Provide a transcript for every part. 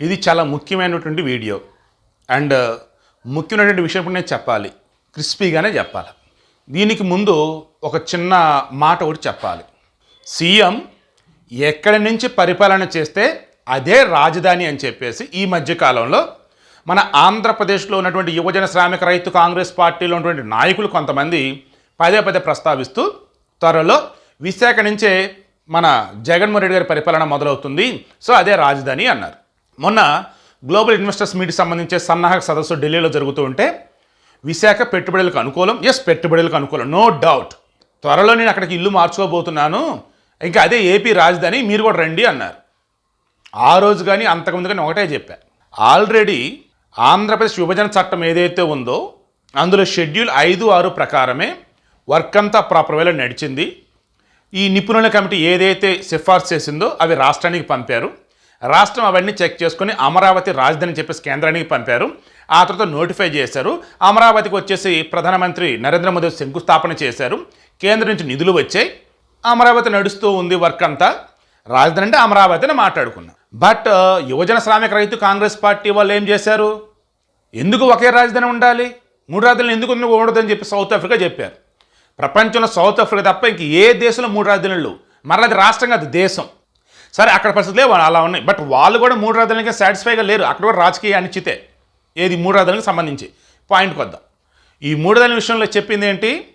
ఇది చాలా ముఖ్యమైనటువంటి వీడియో. అండ్ uh, ముఖ్యమైనటువంటి విషయం నేను చెప్పాలి. క్రిస్పీగానే చెప్పాలి. దీనికి ముందు ఒక చిన్న మాట ఒకటి చెప్పాలి. సీఎం ఎక్కడి నుంచి పరిపాలన చేస్తే అదే రాజధాని అని చెప్పేసి ఈ మధ్యకాలంలో మన ఆంధ్రప్రదేశ్లో ఉన్నటువంటి యువజన శ్రామిక రైతు కాంగ్రెస్ పార్టీలో ఉన్నటువంటి నాయకులు కొంతమంది పదే పదే ప్రస్తావిస్తూ త్వరలో విశాఖ నుంచే మన జగన్మోహన్ రెడ్డి గారి పరిపాలన మొదలవుతుంది. సో అదే రాజధాని అన్నారు. మొన్న గ్లోబల్ ఇన్వెస్టర్స్ మీట్ సంబంధించే సన్నాహక సదస్సు ఢిల్లీలో జరుగుతూ ఉంటే విశాఖ పెట్టుబడులకు అనుకూలం ఎస్ పెట్టుబడులకు అనుకూలం నో డౌట్ త్వరలో నేను అక్కడికి ఇల్లు మార్చుకోబోతున్నాను ఇంకా అదే ఏపీ రాజధాని మీరు కూడా రండి అన్నారు. ఆ రోజు కానీ అంతకుముందు కానీ ఒకటే చెప్పా. ఆల్రెడీ ఆంధ్రప్రదేశ్ విభజన చట్టం ఏదైతే ఉందో అందులో షెడ్యూల్ ఐదు ఆరు ప్రకారమే వర్క్ అంతా ప్రాపర్ వేలో నడిచింది. ఈ నిపుణుల కమిటీ ఏదైతే సిఫార్సు చేసిందో అవి రాష్ట్రానికి పంపారు. రాష్ట్రం అవన్నీ చెక్ చేసుకుని అమరావతి రాజధాని చెప్పేసి కేంద్రానికి పంపారు. ఆ తర్వాత నోటిఫై చేశారు. అమరావతికి వచ్చేసి ప్రధానమంత్రి నరేంద్ర మోదీ శంకుస్థాపన చేశారు. కేంద్రం నుంచి నిధులు వచ్చాయి. అమరావతి నడుస్తూ ఉంది వర్క్ అంతా. రాజధాని అంటే అమరావతిని మాట్లాడుకున్నాం. బట్ యువజన శ్రామిక రైతు కాంగ్రెస్ పార్టీ వాళ్ళు ఏం చేశారు? ఎందుకు ఒకే రాజధాని ఉండాలి? మూడు రాజధానులు ఎందుకు ఉండదని చెప్పి సౌత్ ఆఫ్రికా చెప్పారు. ప్రపంచంలో సౌత్ ఆఫ్రికా తప్ప ఇంక ఏ దేశంలో మూడు రాజధానులు మరలా అది రాష్ట్రం కాదు దేశం. సరే అక్కడ పరిస్థితులే అలా ఉన్నాయి. బట్ వాళ్ళు కూడా మూడు రాజధానికి సాటిస్ఫైగా లేరు. అక్కడ కూడా రాజకీయ అనిశ్చితే. ఏది మూడు రాజధానికి సంబంధించి? పాయింట్ కొద్దాం. ఈ మూడు రాజధానుల విషయంలో చెప్పింది ఏంటి?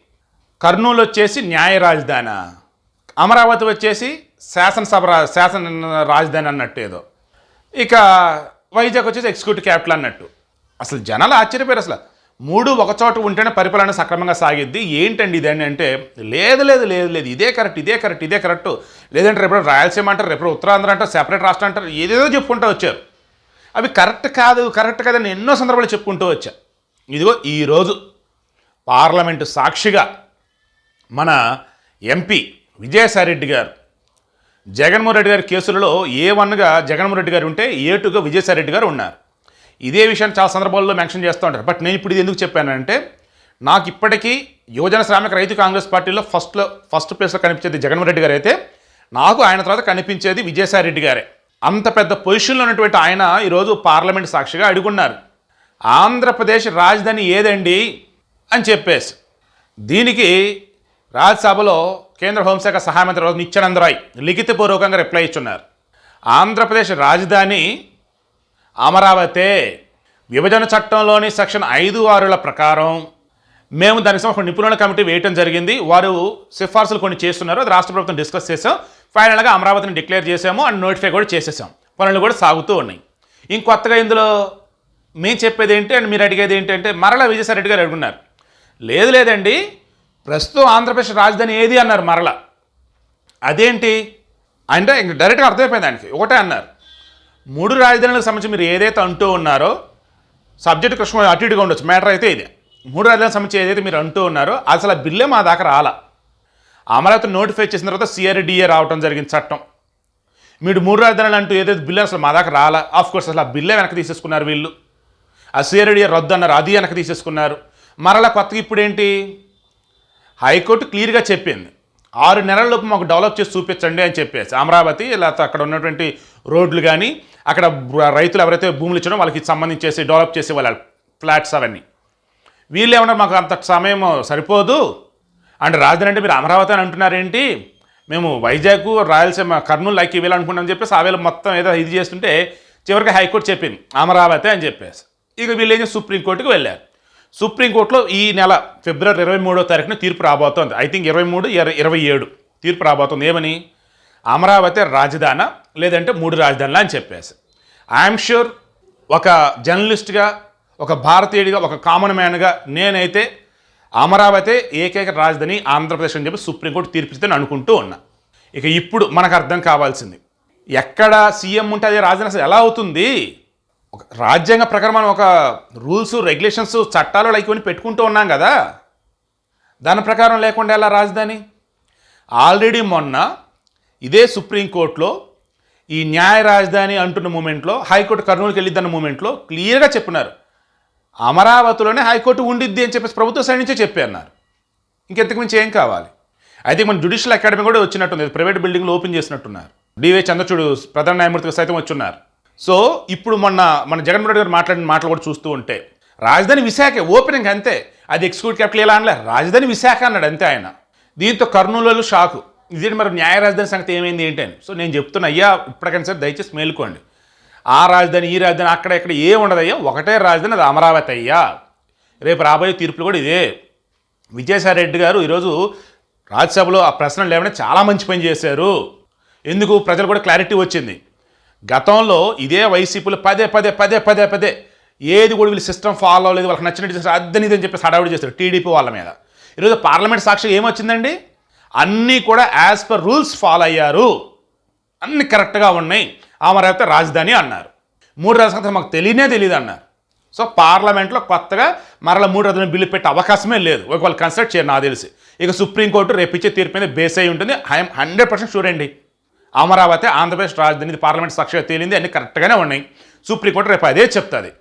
కర్నూలు వచ్చేసి న్యాయ రాజధాని. అమరావతి వచ్చేసి శాసనసభ రా- శాసన రాజధాని అన్నట్టు ఏదో. ఇక వైజాగ్ వచ్చేసి ఎగ్జిక్యూటివ్ క్యాపిటల్ అన్నట్టు. అసలు జనాలు ఆశ్చర్యపోయారు అసలు. మూడు ఒకచోట ఉంటేనే పరిపాలన సక్రమంగా సాగిద్ది. ఏంటండి ఇదని అంటే లేదు లేదు లేదు లేదు ఇదే కరెక్ట్ ఇదే కరెక్ట్ ఇదే కరెక్ట్. లేదంటే రేపు రాయలసీమ అంటారు రేపు ఉత్తరాంధ్ర అంటారు సెపరేట్ రాష్ట్రం అంటారు ఏదేదో చెప్పుకుంటూ వచ్చారు. అవి కరెక్ట్ కాదు కరెక్ట్ కాదని ఎన్నో సందర్భాలు చెప్పుకుంటూ వచ్చా ఇదిగో ఈరోజు పార్లమెంటు సాక్షిగా మన ఎంపీ విజయసాయిరెడ్డి గారు జగన్మోహన్ రెడ్డి గారి కేసులలో ఏ వన్గా జగన్మోహన్ రెడ్డి గారు ఉంటే ఏ టూగా విజయసాయిరెడ్డి గారు ఉన్నారు. ఇదే విషయాన్ని చాలా సందర్భాల్లో మెన్షన్ చేస్తూ ఉంటారు. బట్ నేను ఇప్పుడు ఇది ఎందుకు చెప్పానంటే నాకు ఇప్పటికీ యువజన శ్రామిక రైతు కాంగ్రెస్ పార్టీలో ఫస్ట్లో ఫస్ట్ ప్లేస్లో కనిపించేది జగన్మోహన్ రెడ్డి గారు అయితే నాకు ఆయన తర్వాత కనిపించేది విజయసాయిరెడ్డి గారే. అంత పెద్ద పొజిషన్లో ఉన్నటువంటి ఆయన ఈరోజు పార్లమెంట్ సాక్షిగా అడుగున్నారు. ఆంధ్రప్రదేశ్ రాజధాని ఏదండి అని చెప్పేసి. దీనికి రాజ్యసభలో కేంద్ర హోంశాఖ సహాయ మంత్రి రోజు నిత్యానంద రాయ్ లిఖితపూర్వకంగా రిప్లై ఇచ్చున్నారు. ఆంధ్రప్రదేశ్ రాజధాని అమరావతే విభజన చట్టంలోని సెక్షన్ ఐదు ఆరుల ప్రకారం మేము దానికి సంబంధించిన ఒక నిపుణుల కమిటీ వేయటం జరిగింది. వారు సిఫార్సులు కొన్ని చేస్తున్నారు. అది రాష్ట్ర ప్రభుత్వం డిస్కస్ చేసాం. ఫైనల్గా అమరావతిని డిక్లేర్ చేసాము అండ్ నోటిఫై కూడా చేసేసాం. పనులు కూడా సాగుతూ ఉన్నాయి. ఇంకొత్తగా ఇందులో మేము చెప్పేది ఏంటి అండ్ మీరు అడిగేది ఏంటంటే మరలా విజయసాయి రెడ్డి గారు అడుగున్నారు. లేదు లేదండి. ప్రస్తుతం ఆంధ్రప్రదేశ్ రాజధాని ఏది అన్నారు మరలా. అదేంటి? అంటే ఇంక డైరెక్ట్గా అర్థమైపోయింది దానికి ఒకటే అన్నారు. మూడు రాజధానులకు సంబంధించి మీరు ఏదైతే అంటూ ఉన్నారో సబ్జెక్ట్ కృష్ణ అటు ఇటుగా ఉండొచ్చు. మ్యాటర్ అయితే ఇది. మూడు రాజధానులకు సంబంధించి ఏదైతే మీరు అంటూ ఉన్నారో అసలు ఆ బిల్లే మా దాకా రాలా. అమరావతి నోటిఫై చేసిన తర్వాత సిఆర్డిఏ రావటం జరిగింది చట్టం. మీరు మూడు రాజధానులు అంటూ ఏదైతే బిల్లు అసలు మా దాకా రాలా. ఆఫ్ కోర్స్ అసలు ఆ బిల్లే వెనక్కి తీసేసుకున్నారు వీళ్ళు. ఆ సిఆర్డిఏ రద్దు అన్నారు అది వెనక్కి తీసేసుకున్నారు. మరలా కొత్తగా ఇప్పుడేంటి? హైకోర్టు క్లియర్గా చెప్పింది. ఆరు నెలలలోపు మాకు డెవలప్ చేసి చూపించండి అని చెప్పేసి. అమరావతి లేకపోతే అక్కడ ఉన్నటువంటి రోడ్లు కానీ అక్కడ రైతులు ఎవరైతే భూములు ఇచ్చారో వాళ్ళకి సంబంధించేసి డెవలప్ చేసే వాళ్ళ ఫ్లాట్స్ అవన్నీ. వీళ్ళు ఏమన్నారు? మాకు అంత సమయం సరిపోదు. అంటే రాజధాని అంటే మీరు అమరావతి అని అంటున్నారేంటి? మేము వైజాగ్ రాయలసీమ కర్నూలు లైక్ ఇవ్వాలి అనుకున్నాం చెప్పేసి ఆ వేళ మొత్తం ఏదో ఇది చేస్తుంటే చివరికి హైకోర్టు చెప్పింది. అమరావతి అని చెప్పేసి. ఇక వీళ్ళు ఏం చేసి సుప్రీంకోర్టుకి వెళ్ళారు. సుప్రీంకోర్టులో ఈ నెల ఫిబ్రవరి ఇరవై మూడో తారీఖున తీర్పు రాబోతోంది. ఐ థింక్ ఇరవై మూడు ఇరవై ఏడు తీర్పు రాబోతుంది. ఏమని? అమరావతి రాజధాన లేదంటే మూడు రాజధానులు అని చెప్పేసి. ఐఎమ్ షూర్ ఒక జర్నలిస్ట్గా ఒక భారతీయుడిగా ఒక కామన్ మ్యాన్గా నేనైతే అమరావతి ఏకైక రాజధాని ఆంధ్రప్రదేశ్ అని చెప్పి సుప్రీంకోర్టు తీర్పిస్తుందని అనుకుంటూ ఉన్నా. ఇక ఇప్పుడు మనకు అర్థం కావాల్సింది ఎక్కడ సీఎం ఉంటే అదే రాజధాని అసలు ఎలా అవుతుంది? ఒక రాజ్యాంగ ప్రకారం మనం ఒక రూల్స్ రెగ్యులేషన్స్ చట్టాలు లైక్ ఇవన్నీ పెట్టుకుంటూ ఉన్నాం కదా. దాని ప్రకారం లేకుండా ఎలా రాజధాని? ఆల్రెడీ మొన్న ఇదే సుప్రీంకోర్టులో ఈ న్యాయ రాజధాని అంటున్న మూమెంట్లో హైకోర్టు కర్నూలుకి వెళ్ళిద్దన్న మూమెంట్లో క్లియర్గా చెప్పినారు. అమరావతిలోనే హైకోర్టు ఉండిద్ది అని చెప్పేసి ప్రభుత్వ సైడ్ నుంచే చెప్పి అన్నారు. ఇంకెంతకు మించి ఏం కావాలి? అయితే మన జుడిషియల్ అకాడమీ కూడా వచ్చినట్టుంది. ప్రైవేట్ బిల్డింగ్లు ఓపెన్ చేసినట్టున్నారు. డివై చంద్రచూడు ప్రధాన న్యాయమూర్తిగా సైతం వచ్చిన్నారు. సో ఇప్పుడు మొన్న మన జగన్మోహన్ రెడ్డి గారు మాట్లాడిన మాటలు కూడా చూస్తూ ఉంటే రాజధాని విశాఖ ఓపెనింగ్ అంతే. అది ఎక్స్క్యూటివ్ క్యాపిటల్ ఎలా అనలే? రాజధాని విశాఖ అన్నాడు అంతే ఆయన. దీంతో కర్నూలు షాకు. ఇదేంటి మరి న్యాయ రాజధాని సంగతి ఏమైంది ఏంటి అని? సో నేను చెప్తున్నా అయ్యా ఇప్పటికైనా సరే దయచేసి మేలుకోండి. ఆ రాజధాని ఈ రాజధాని అక్కడ ఇక్కడ ఏ ఉండదయ్యా? ఒకటే రాజధాని అది అమరావతి అయ్యా. రేపు రాబోయే తీర్పులు కూడా ఇదే. విజయసాయి రెడ్డి గారు ఈరోజు రాజ్యసభలో ఆ ప్రశ్నలు లేవని చాలా మంచి పని చేశారు. ఎందుకు? ప్రజలు కూడా క్లారిటీ వచ్చింది. గతంలో ఇదే వైసీపీలో పదే పదే పదే పదే పదే ఏది కూడా వీళ్ళు సిస్టమ్ ఫాలో అవ్వలేదు వాళ్ళకి నచ్చినట్టు చేస్తారు అద్దని ఇదని చెప్పి హడావుడి చేస్తారు టీడీపీ వాళ్ళ మీద. ఈరోజు పార్లమెంట్ సాక్షి ఏమొచ్చిందండి? అన్నీ కూడా యాజ్ పర్ రూల్స్ ఫాలో అయ్యారు. అన్నీ కరెక్ట్గా ఉన్నాయి. అమరావతి రాజధాని అన్నారు. మూడు రాజధాని మాకు తెలియనే తెలియదు అన్నారు. సో పార్లమెంట్లో కొత్తగా మరలా మూడు రోజులు బిల్లు పెట్టే అవకాశమే లేదు. ఒకవేళ కన్సల్ట్ చేయరు నాకు తెలిసి. ఇక సుప్రీంకోర్టు రేపు ఇచ్చే తీర్పు మీద బేస్ అయి ఉంటుంది. ఐఎమ్ హండ్రెడ్ పర్సెంట్ షూర్ అండి. అమరావతి ఆంధ్రప్రదేశ్ రాజధాని పార్లమెంట్ సాక్షిగా తేలింది. అన్ని కరెక్ట్గానే ఉన్నాయి. సుప్రీంకోర్టు రేపు అదే చెప్తుంది.